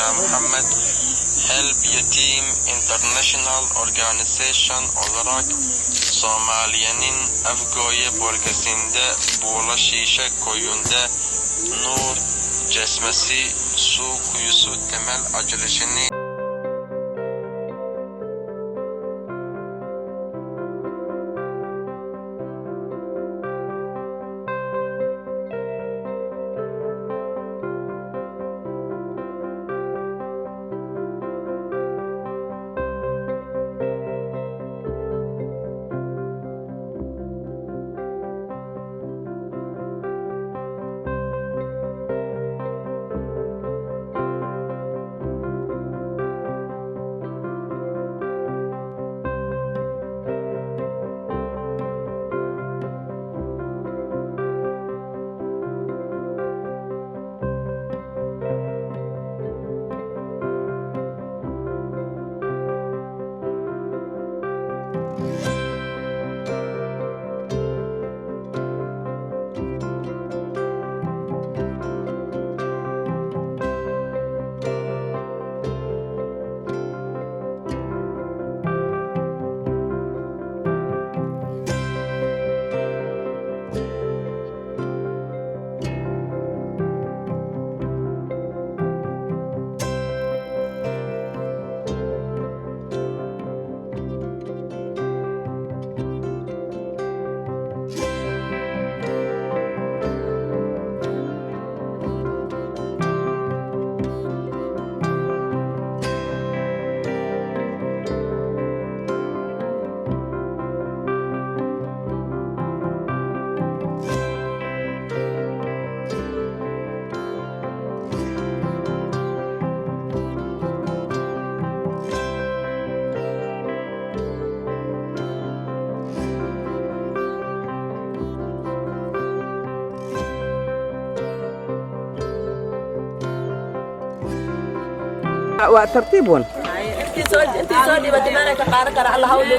Seyyidina Muhammed Help Yetim International Organization olarak Somaliye'nin Afgoye bölgesinde Buğla Şişe koyunda Nur Cesmesi Su Kuyusu temel açılışını waa tartiib wan.